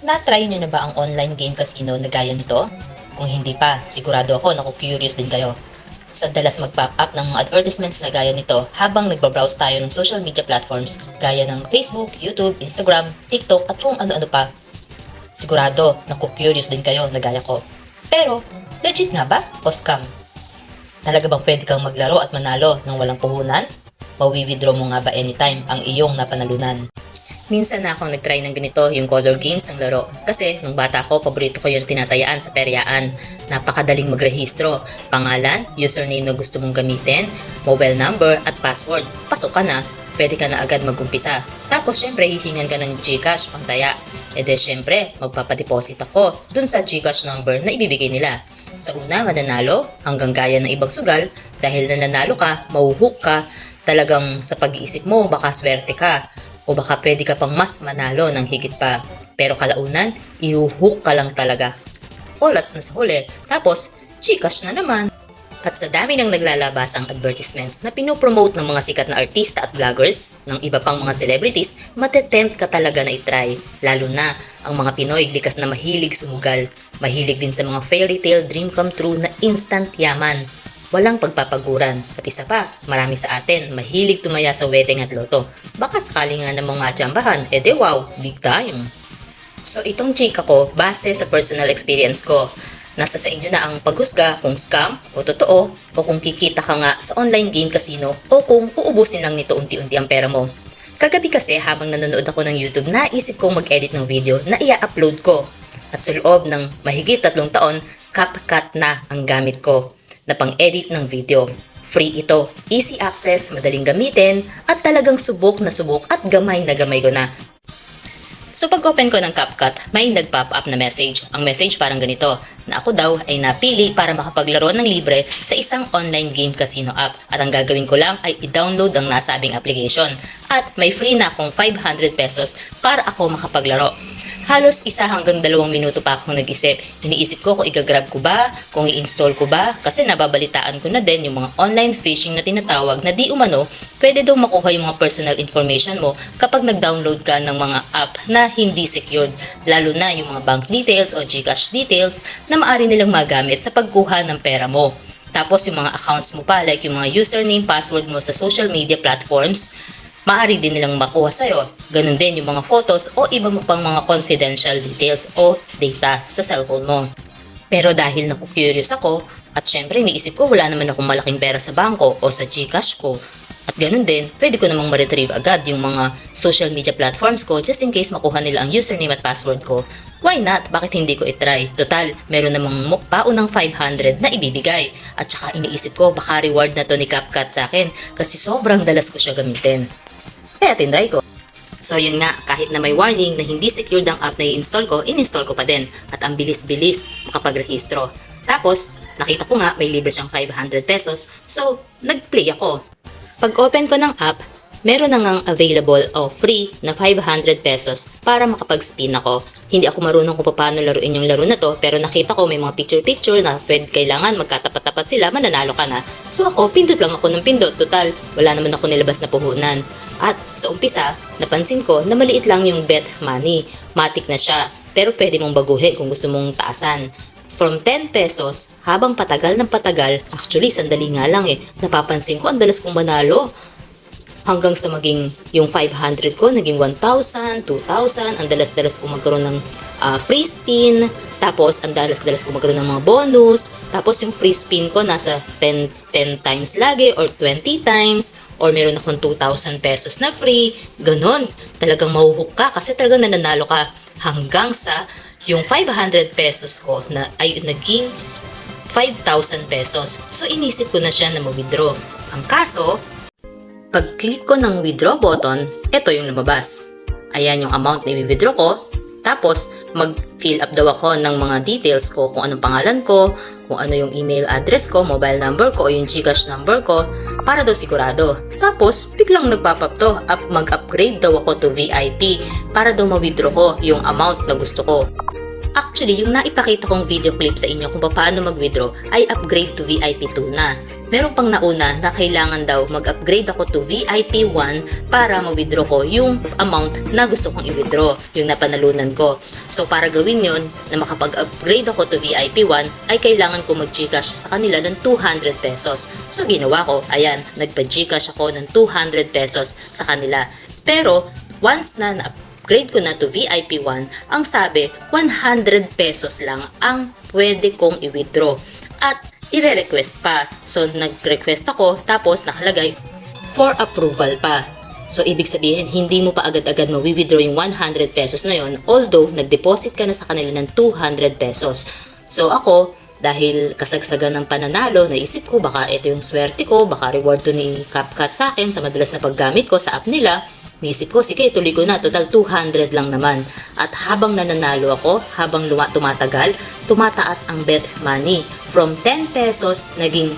Na-try nyo na ba ang online game casino na gaya nito? Kung hindi pa, sigurado ako na curious din kayo. Sa dalas mag-pop up ng mga advertisements na gaya nito habang nagbabrowse tayo ng social media platforms gaya ng Facebook, YouTube, Instagram, TikTok at kung ano-ano pa. Sigurado na curious din kayo na gaya ko. Pero, legit nga ba o scam? Talaga bang pwede kang maglaro at manalo ng walang puhunan? Mawi-withdraw mo nga ba anytime ang iyong napanalunan? Minsan na akong nag-try ng ganito yung color games ng laro. Kasi nung bata ko, paborito ko yung tinatayaan sa peryaan. Napakadaling magrehistro. Pangalan, username na gusto mong gamitin, mobile number at password. Pasok ka na, pwede ka na agad magumpisa. Tapos syempre, hihingan ka ng Gcash pang taya. E de syempre, magpapadeposit ako dun sa Gcash number na ibibigay nila. Sa una, mananalo hanggang kaya ng ibang sugal dahil nananalo ka, mauhook ka, talagang sa pag-iisip mo, baka swerte ka o baka pwede ka pang mas manalo ng higit pa. Pero kalaunan, iuhook ka lang talaga. Olats na sa huli. Tapos, Gcash na naman. At sa dami ng naglalabasang advertisements na pinopromote ng mga sikat na artista at vloggers, ng iba pang mga celebrities, matetempt ka talaga na itry. Lalo na ang mga Pinoy likas na mahilig sumugal. Mahilig din sa mga fairy tale dream come true na instant yaman. Walang pagpapaguran. At isa pa, marami sa atin mahilig tumaya sa wedding at loto. Baka sakali nga namang matsambahan, eh de wow, big time. So itong chika ko, base sa personal experience ko, nasa sa inyo na ang paghusga kung scam o totoo o kung kikita ka nga sa online game casino o kung uubusin lang nito unti-unti ang pera mo. Kagabi kasi habang nanonood ako ng YouTube, naisip kong mag-edit ng video na ia-upload ko. At sa loob ng mahigit tatlong taon, CapCut na ang gamit ko na pang-edit ng video. Free ito, easy access, madaling gamitin, at talagang subok na subok at gamay na gamay ko na. So pag open ko ng CapCut, may nag-pop up na message. Ang message parang ganito, na ako daw ay napili para makapaglaro ng libre sa isang online game casino app. At ang gagawin ko lang ay i-download ang nasabing application. At may free na akong 500 pesos para ako makapaglaro. Halos isa hanggang dalawang minuto pa akong nag-isip. Iniisip ko kung i-grab ko ba, kung i-install ko ba, kasi nababalitaan ko na din yung mga online phishing na tinatawag na di umano, pwede daw makuha yung mga personal information mo kapag nag-download ka ng mga app na hindi secured, lalo na yung mga bank details o Gcash details na maaari nilang magamit sa pagkuha ng pera mo. Tapos yung mga accounts mo pa, like yung mga username, password mo sa social media platforms, maaari din nilang makuha sa'yo. Ganun din yung mga photos o iba mo pang mga confidential details o data sa cellphone mo. Pero dahil naku-curious ako, at syempre iniisip ko wala naman akong malaking pera sa bangko o sa Gcash ko, at ganun din, pwede ko namang ma-retrieve agad yung mga social media platforms ko just in case makuha nila ang username at password ko. Why not? Bakit hindi ko itry? Total, meron namang paunang 500 na ibibigay. At saka iniisip ko, baka reward na to ni CapCut sa akin kasi sobrang dalas ko siya gamitin. Kaya tinry ko. So yun nga, kahit na may warning na hindi secured ang app na i-install ko, in-install ko pa din. At ang bilis-bilis makapagrehistro. Tapos, nakita ko nga may libre siyang 500 pesos. So, nag-play ako. Pag open ko ng app, meron na ngang available o free na 500 pesos para makapag-spin ako. Hindi ako marunong kung paano laruin yung laro na to pero nakita ko may mga picture-picture na pwede kailangan magkatapat-tapat sila, mananalo ka na. So ako, pindot lang ako ng pindot. Total, wala naman ako nilabas na puhunan. At sa umpisa, napansin ko na maliit lang yung bet money. Matik na siya, pero pwede mong baguhin kung gusto mong taasan. From 10 pesos, habang patagal ng patagal, actually sandali nga lang eh, napapansin ko ang dalas kong manalo hanggang sa maging yung 500 ko, naging 1,000, 2,000, ang dalas-dalas ko magkaroon ng ah, free spin, tapos ang dalas-dalas ko magkaroon ng mga bonus, tapos yung free spin ko nasa 10, 10 times lagi or 20 times, or meron akong 2,000 pesos na free, ganon. Talagang mahuhook ka kasi talagang nananalo ka hanggang sa yung 500 pesos ko na ay naging 5,000 pesos. So inisip ko na siya na ma-withdraw. Ang kaso, pag-click ko ng withdraw button, ito yung lumabas. Ayan yung amount na i-withdraw ko. Tapos, mag-fill up daw ako ng mga details ko kung anong pangalan ko, kung ano yung email address ko, mobile number ko, o yung Gcash number ko, para daw sigurado. Tapos, biglang nagpapap to, up, mag-upgrade daw ako to VIP para daw ma-withdraw ko yung amount na gusto ko. Actually, yung naipakita kong video clip sa inyo kung paano mag-withdraw ay upgrade to VIP 2 na. Meron pang nauna na kailangan daw mag-upgrade ako to VIP 1 para ma-withdraw ko yung amount na gusto kong i-withdraw, yung napanalunan ko. So para gawin yon na makapag-upgrade ako to VIP 1 ay kailangan ko mag-Gcash sa kanila ng 200 pesos. So ginawa ko, ayan, nagpa-Gcash ako ng 200 pesos sa kanila. Pero once na na-upgrade ko na to VIP 1, ang sabi 100 pesos lang ang pwede kong i-withdraw. At ire-request pa. So, nag-request ako, tapos nakalagay for approval pa. So, ibig sabihin, hindi mo pa agad-agad ma-withdraw yung 100 pesos na yon although nag-deposit ka na sa kanila ng 200 pesos. So, ako, dahil kasagsagan ng pananalo, naisip ko baka ito yung swerte ko, baka reward to ni CapCut sa akin sa madalas na paggamit ko sa app nila. Naisip ko, sige, tuloy ko na, total 200 lang naman. At habang nananalo ako, habang luma- tumatagal, tumataas ang bet money. From 10 pesos, naging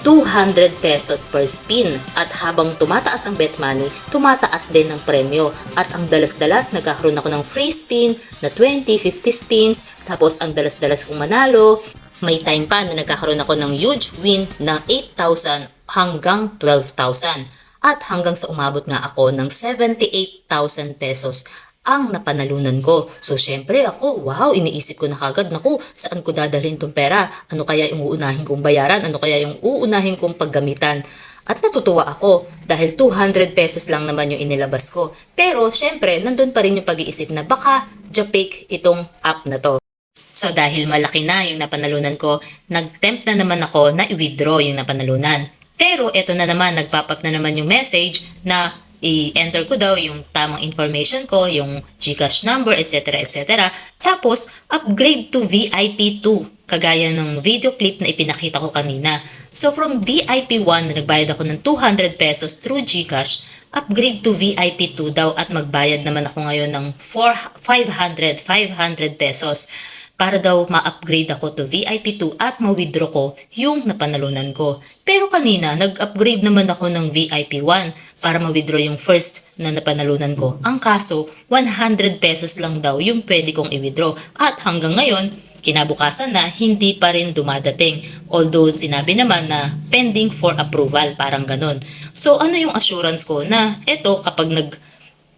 200 pesos per spin. At habang tumataas ang bet money, tumataas din ang premyo. At ang dalas-dalas, nagkakaroon ako ng free spin na 20, 50 spins. Tapos ang dalas-dalas kong manalo, may time pa na nagkakaroon ako ng huge win ng 8,000 hanggang 12,000. At hanggang sa umabot nga ako ng 78,000 pesos ang napanalunan ko. So, syempre ako, wow, iniisip ko na kagad, naku, saan ko dadalhin tong pera? Ano kaya yung uunahin kong bayaran? Ano kaya yung uunahin kong paggamitan? At natutuwa ako dahil 200 pesos lang naman yung inilabas ko. Pero, syempre, nandun pa rin yung pag-iisip na baka Japik itong app na to. So dahil malaki na yung napanalunan ko, nag-tempt na naman ako na i-withdraw yung napanalunan. Pero eto na naman, nagpap-up na naman yung message na i-enter ko daw yung tamang information ko, yung Gcash number, etc. etc. Tapos, upgrade to VIP 2, kagaya ng video clip na ipinakita ko kanina. So from VIP 1 na nagbayad ako ng 200 pesos through Gcash, upgrade to VIP 2 daw at magbayad naman ako ngayon ng 4, 500, 500 pesos para daw ma-upgrade ako to VIP 2 at ma-withdraw ko yung napanalunan ko. Pero kanina, nag-upgrade naman ako ng VIP 1 para ma-withdraw yung first na napanalunan ko. Ang kaso, 100 pesos lang daw yung pwede kong i-withdraw. At hanggang ngayon, kinabukasan na, hindi pa rin dumadating. Although sinabi naman na pending for approval, parang ganun. So ano yung assurance ko na eto kapag nag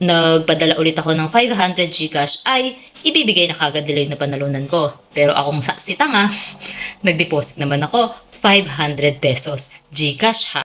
nagpadala ulit ako ng 500 Gcash ay ibibigay na kagad nila yung napanalunan ko. Pero akong sa si tanga, nag-deposit naman ako 500 pesos Gcash ha.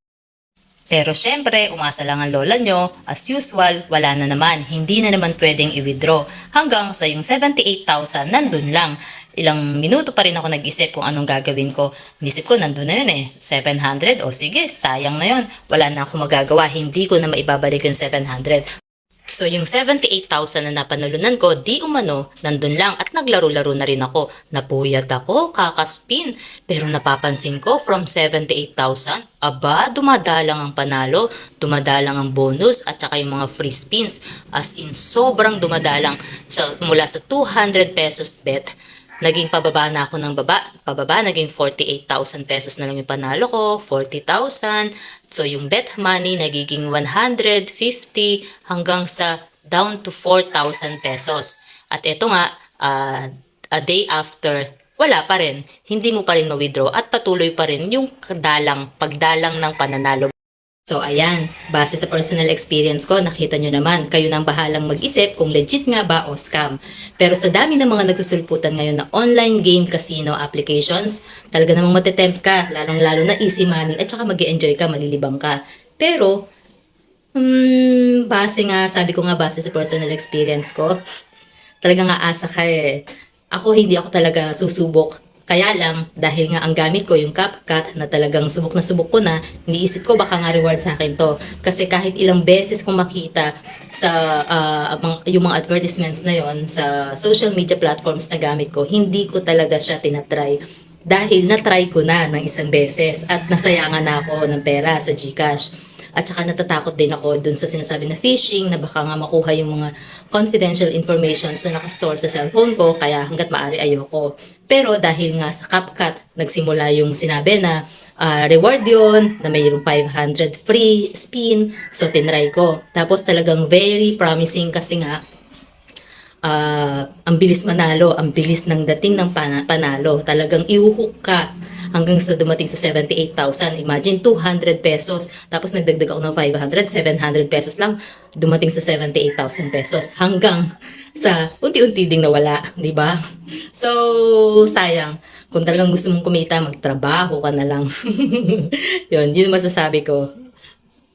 Pero syempre, umasa lang ang lola nyo. As usual, wala na naman. Hindi na naman pwedeng i-withdraw. Hanggang sa yung 78,000, nandun lang. Ilang minuto pa rin ako nag-isip kung anong gagawin ko. Nisip ko, nandun na yun eh. 700, o sige, sayang na yun. Wala na ako magagawa. Hindi ko na maibabalik yung 700. So yung 78,000 na napanalunan ko, di umano, nandun lang at naglaro-laro na rin ako. Napuyat ako, kakaspin. Pero napapansin ko from 78,000, aba, dumadalang ang panalo, dumadalang ang bonus at saka yung mga free spins. As in, sobrang dumadalang. So mula sa 200 pesos bet, naging pababa na ako ng baba. Pababa, naging 48,000 pesos na lang yung panalo ko, 40,000. So yung bet money nagiging 150 hanggang sa down to 4,000 pesos. At ito nga, ah, a day after, wala pa rin. Hindi mo pa rin ma-withdraw at patuloy pa rin yung dalang, pagdalang ng pananalo. So ayan, base sa personal experience ko, nakita nyo naman, kayo nang bahalang mag-isip kung legit nga ba o scam. Pero sa dami ng mga nagsusulputan ngayon na online game casino applications, talaga namang matetempt ka, lalong-lalo na easy money at saka mag enjoy ka, malilibang ka. Pero, hmm, base nga, sabi ko nga base sa personal experience ko, talaga nga asa ka eh. Ako hindi ako talaga susubok kaya lang, dahil nga ang gamit ko yung CapCut na talagang subok na subok ko na, iniisip ko baka nga reward sa akin to. Kasi kahit ilang beses kong makita sa uh, yung mga advertisements na yon sa social media platforms na gamit ko, hindi ko talaga siya tinatry. Dahil natry ko na ng isang beses at nasayangan na ako ng pera sa Gcash. At saka natatakot din ako dun sa sinasabi na phishing na baka nga makuha yung mga confidential information na nakastore sa cellphone ko kaya hanggat maaari ayoko. Pero dahil nga sa CapCut, nagsimula yung sinabi na uh, reward yon na mayroong 500 free spin. So tinry ko. Tapos talagang very promising kasi nga uh, ang bilis manalo, ang bilis ng dating ng pana- panalo. Talagang iuhook ka hanggang sa dumating sa 78,000. Imagine 200 pesos. Tapos nagdagdag ako ng 500, 700 pesos lang. Dumating sa 78,000 pesos. Hanggang sa unti-unti ding nawala, di ba? So, sayang. Kung talagang gusto mong kumita, magtrabaho ka na lang. yun, yun ang masasabi ko.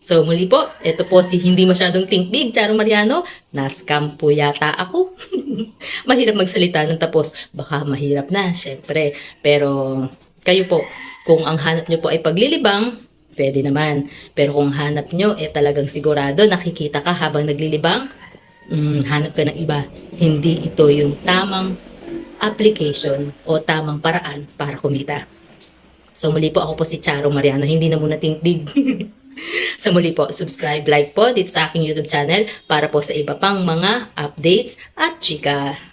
So muli po, ito po si hindi masyadong think big, Charo Mariano. Na-scam po yata ako. mahirap magsalita ng tapos. Baka mahirap na, syempre. Pero kayo po, kung ang hanap nyo po ay paglilibang, pwede naman. Pero kung hanap nyo, eh talagang sigurado, nakikita ka habang naglilibang, mm, hanap ka ng iba. Hindi ito yung tamang application o tamang paraan para kumita. So muli po ako po si Charo Mariano, hindi na muna think big. Sa muli po, subscribe, like po dito sa aking YouTube channel para po sa iba pang mga updates at chika.